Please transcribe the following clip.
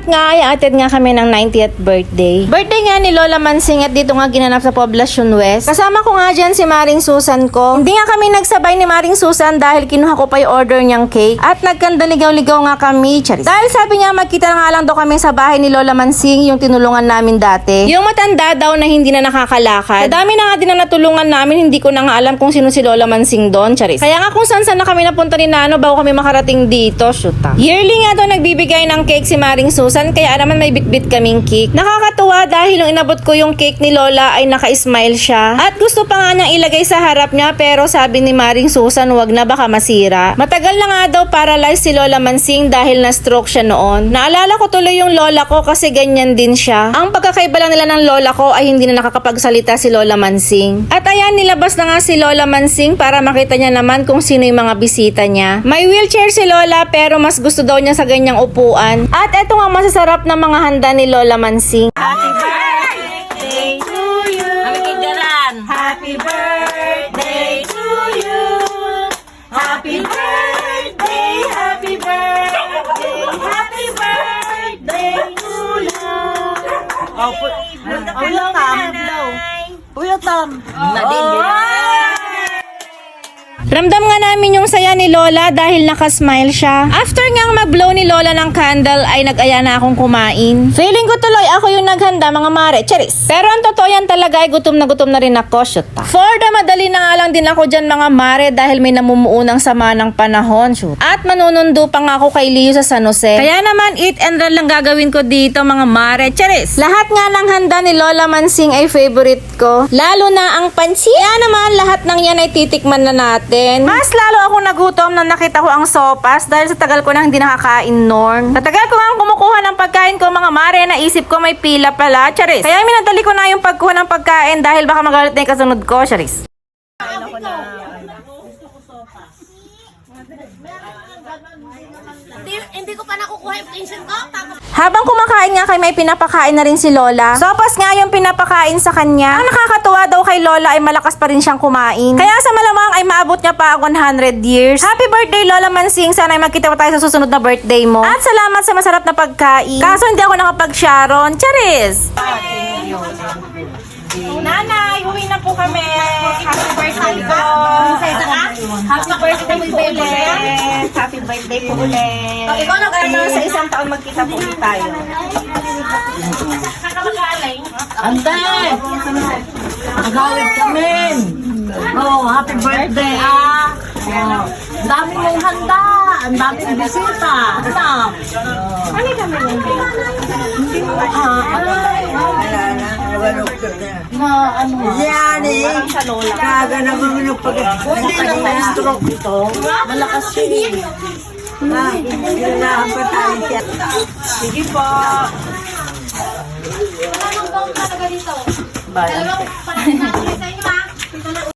At nga ay atid nga kami ng 90th birthday. Birthday nga ni Lola Mansing at dito nga ginanap sa Poblacion West. Kasama ko nga dyan si Maring Susan ko. Hindi nga kami nagsabay ni Maring Susan dahil kinuha ko pa yung order niyang cake. At nagkandaligaw-ligaw nga kami, charis. Dahil sabi niya magkita nga lang daw kami sa bahay ni Lola Mansing, yung tinulungan namin dati. Yung matanda daw na hindi na nakakalakad. Sa dami na nga din na natulungan namin, hindi ko na nga alam kung sino si Lola Mansing doon, charis. Kaya nga kung saan saan na kami napunta ni Nano bago kami makarating dito, shoot ah. Yearly nga daw nagbibigay ng cake si Maring Susan, kaya naman may bitbit kaming cake. Nakakatuwa dahil nung inabot ko yung cake ni Lola ay naka-smile siya. At gusto pa nga niyang ilagay sa harap niya pero sabi ni Maring Susan wag na baka masira. Matagal na nga daw paralyzed si Lola Mansing dahil na-stroke siya noon. Naalala ko tuloy yung lola ko kasi ganyan din siya. Ang pagkakaiba lang nila ng lola ko ay hindi na nakakapagsalita si Lola Mansing. At ayan, nilabas na nga si Lola Mansing para makita niya naman kung sino yung mga bisita niya. May wheelchair si Lola pero mas gusto daw niya sa ganyang upuan. At eto nga masasarap na mga handa ni Lola Mansing. Happy birthday to you. Happy birthday to you. Happy birthday, happy birthday, happy birthday to you. Oh, pu- oh, tam. Puyo tam. Ramdam nga namin yung saya ni Lola dahil nakasmile siya. After ngang mag-blow ni Lola ng candle ay nag-aya na akong kumain. Feeling ko tuloy ako yung naghanda mga mare, cheris. Pero ang totoo yan talaga ay gutom na gutom na rin ako, shoot ah. For the madali na nga lang din ako dyan mga mare dahil may namumuunang sama ng panahon, shoot. At manunundo pa nga ako kay Leo sa San Jose. Kaya naman eat and run lang gagawin ko dito mga mare, cheris. Lahat nga ng handa ni Lola Mansing ay favorite ko. Lalo na ang pansi. Kaya naman lahat ng yan ay titikman na natin. Mas lalo ako nagutom nang nakita ko ang sopas dahil sa tagal ko nang hindi nakakain norn. Sa tagal ko nga kumukuha ng pagkain ko mga mare, naisip ko may pila pala, charis. Kaya minadali ko na yung pagkuha ng pagkain dahil baka magalit na yung kasunod ko, charis. Hindi, ko pa nakukuha yung pension ko. Tapos, Habang kumakain nga kay may pinapakain na rin si Lola. Sopas nga yung pinapakain sa kanya. Ang nakakatuwa daw kay Lola ay malakas pa rin siyang kumain. Kaya sa malamang ay maabot niya pa ang 100 years. Happy birthday Lola Mansing. Sana ay magkita pa tayo sa susunod na birthday mo. At salamat sa masarap na pagkain. Kaso hindi ako nakapag-sharon. Charis! Nanay, uwi na po kami. Happy birthday po. Happy birthday po ulit. Happy birthday po ulit. ikaw nag Ano, sa isang taon magkita po ulit tayo. Antay! Nagawid kami. Oh, happy birthday, ah. Oh, ang dami mong handa. Ang daming bisita. Ano? Ano kami Hindi mo, ah, ay, na, ano, Yan eh. Sa lola. Kaga naman ng pag... hindi lang may stroke ito. Malakas siya eh. Ah, Kailangan pa tayo siya. Sige po. anong taon talaga dito? Bayan. Dalawang natin